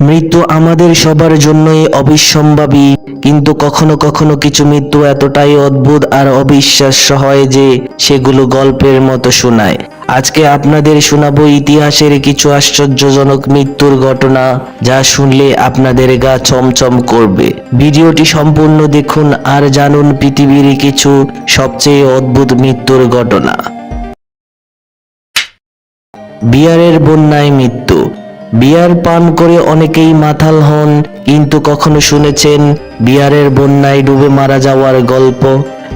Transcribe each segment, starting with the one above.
মৃত্যু আমাদের সবার জন্যই অবিসম্ভাবী, কিন্তু কখনো কখনো কিছু মৃত্যু এতটাই অদ্ভুত আর অবিশ্বাস্য হয় যে সেগুলো গল্পের মতো শোনায়। আজকে আপনাদের শোনাবো ইতিহাসের কিছু আশ্চর্যজনক মৃত্যুর ঘটনা, যা শুনলে আপনাদের গা চমচম করবে। ভিডিওটি সম্পূর্ণ দেখুন আর জানুন পৃথিবীর কিছু সবচেয়ে অদ্ভুত মৃত্যুর ঘটনা। বিয়ারের বন্যায় মৃত্যু। বিয়ার পান করে অনেকেই মাথাল হন, কিন্তু কখনো শুনেছেন বিয়ারের বন্যায় ডুবে মারা যাওয়ার গল্প।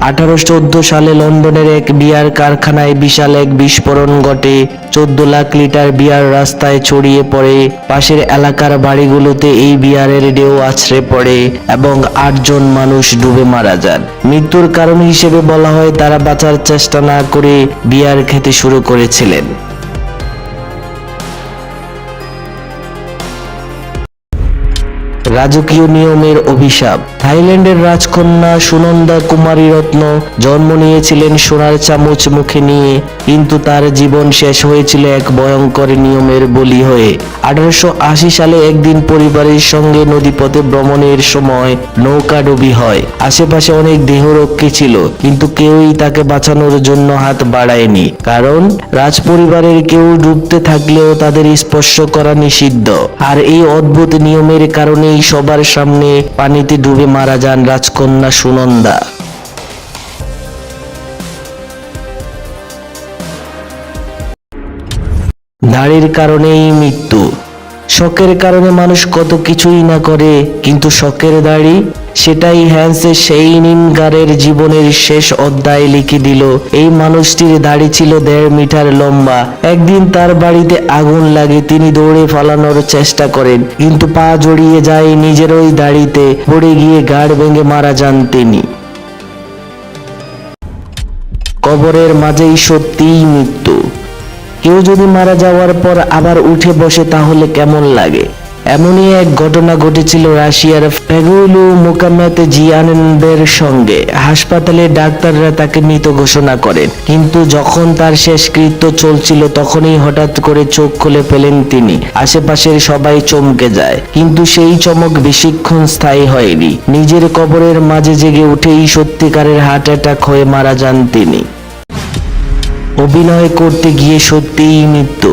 আঠারোশো চোদ্দ সালে লন্ডনের এক বিয়ার কারখানায় বিশাল এক বিস্ফোরণ ঘটে। চোদ্দ লাখ লিটার বিয়ার রাস্তায় ছড়িয়ে পড়ে। পাশের এলাকার বাড়িগুলোতে এই বিয়ারের ঢেউ আছড়ে পড়ে এবং আটজন মানুষ ডুবে মারা যান। মৃত্যুর কারণ হিসেবে বলা হয়, তারা বাঁচার চেষ্টা না করে বিয়ার খেতে শুরু করেছিলেন। রাজকীয় নিয়মের অভিশাপ। থাইল্যান্ডের রাজকন্যা সুনন্দা কুমারী রত্ন জন্ম নিয়েছিলেন সোনার চামচ মুখে নিয়ে, কিন্তু তার জীবন শেষ হয়েছিল এক ভয়ঙ্কর নিয়মের বলি হয়ে। আঠারোশো আশি সালে একদিন পরিবারের সঙ্গে নদীপথে ভ্রমণের সময় নৌকা ডুবি হয়। আশেপাশে অনেক দেহরক্ষী ছিল, কিন্তু কেউই তাকে বাঁচানোর জন্য হাত বাড়ায়নি, কারণ রাজপরিবারের কেউ ডুবতে থাকলেও তাদের স্পর্শ করা নিষিদ্ধ। আর এই অদ্ভুত নিয়মের কারণেই সবার সামনে পানিতে ডুবে মারা যান রাজকন্যা সুনন্দা। দাড়ির কারণেই মৃত্যু। শখের কারণে মানুষ কত কিছুই না করে, কিন্তু শখের দাড়ি? সেটাই হ্যান্সে সেই নিনগারের জীবনের শেষ অধ্যায় লিখে দিল। এই মানুষটির দাড়ি ছিল দেড় মিটার লম্বা। একদিন তার বাড়িতে আগুন লাগে, তিনি দৌড়ে ফালানোর চেষ্টা করেন, কিন্তু পা জড়িয়ে যায় নিজের ওই দাড়িতে। পড়ে গিয়ে গাড় ভেঙে মারা যান তিনি। কবরের মাঝেই সত্যিই মৃত্যু। কেউ যদি মারা যাওয়ার পর আবার উঠে বসে তাহলে কেমন লাগে? এমনই এক ঘটনা ঘটেছিল রাশিয়ার ফেগুলু মোকামেতে জিয়ানদের সঙ্গে। হাসপাতালে ডাক্তাররা তাকে মৃত ঘোষণা করেন। কিন্তু যখন তার শেষকৃত্য চলছিল তখনই হঠাৎ করে চোখ খুলে ফেলেন তিনি। আশেপাশের সবাই চমকে যায়। কিন্তু সেই চমক বেশিক্ষণ স্থায়ী হয়নি। নিজের কবরের মাঝে জেগে উঠেই সত্যিকারের হার্ট অ্যাটাক হয়ে মারা যান তিনি। অভিনয় করতে গিয়ে সত্যিই মৃত্যু।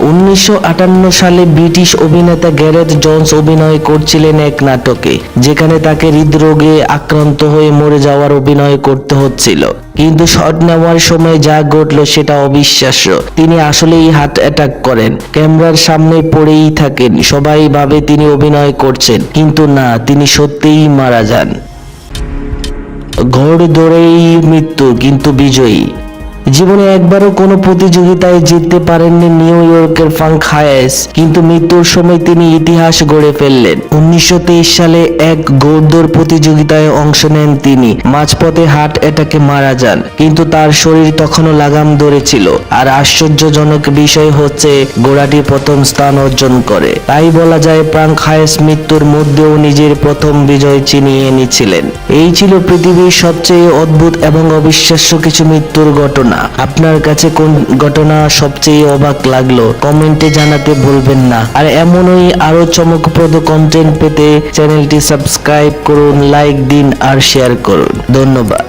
উনিশশো আটান্ন সালে ব্রিটিশ অভিনেতা গ্যারেথ জনস অভিনয় করছিলেন এক নাটকে, যেখানে তাকে হৃদরোগে আক্রান্ত হয়ে মরে যাওয়ার অভিনয় করতে হচ্ছিল। কিন্তু শট নেওয়ার সময় যা ঘটলো সেটা অবিশ্বাস্য। তিনি আসলেই হার্ট অ্যাটাক করেন। ক্যামেরার সামনে পড়েই থাকেন। সবাই ভাবে তিনি অভিনয় করছেন, কিন্তু না, তিনি সত্যিই মারা যান। ঘোড় দৌড়েই মৃত্যু, কিন্তু বিজয়ী। জীবনে একবারও কোনো প্রতিযোগিতায় জিততে পারেননি নিউ ইয়র্কের ফাঙ্ক হায়েস, কিন্তু মৃত্যুর সময় তিনি ইতিহাস গড়ে ফেললেন। উনিশশো তেইশ সালে এক ঘোড়দৌড় প্রতিযোগিতায় অংশ নেন তিনি। মাঝপথে হার্ট অ্যাটাকে মারা যান, কিন্তু তার শরীর তখনও লাগাম ধরেছিল আর আশ্চর্যজনক বিষয় হচ্ছে ঘোড়াটি প্রথম স্থান অর্জন করে। তাই বলা যায় প্রাঙ্ক হায়েস মৃত্যুর মধ্যেও নিজের প্রথম বিজয় চিনিয়ে এনেছিলেন। এই ছিল পৃথিবীর সবচেয়ে অদ্ভুত এবং অবিশ্বাস্য কিছু মৃত্যুর ঘটনা। আপনার কাছে কোন ঘটনা সবচেয়ে অবাক লাগল? কমেন্টে জানাতে ভুলবেন না। আর এমনই আরও চমকপ্রদ কন্টেন্ট পেতে চ্যানেলটি সাবস্ক্রাইব করুন লাইক দিন, আর শেয়ার করুন। ধন্যবাদ।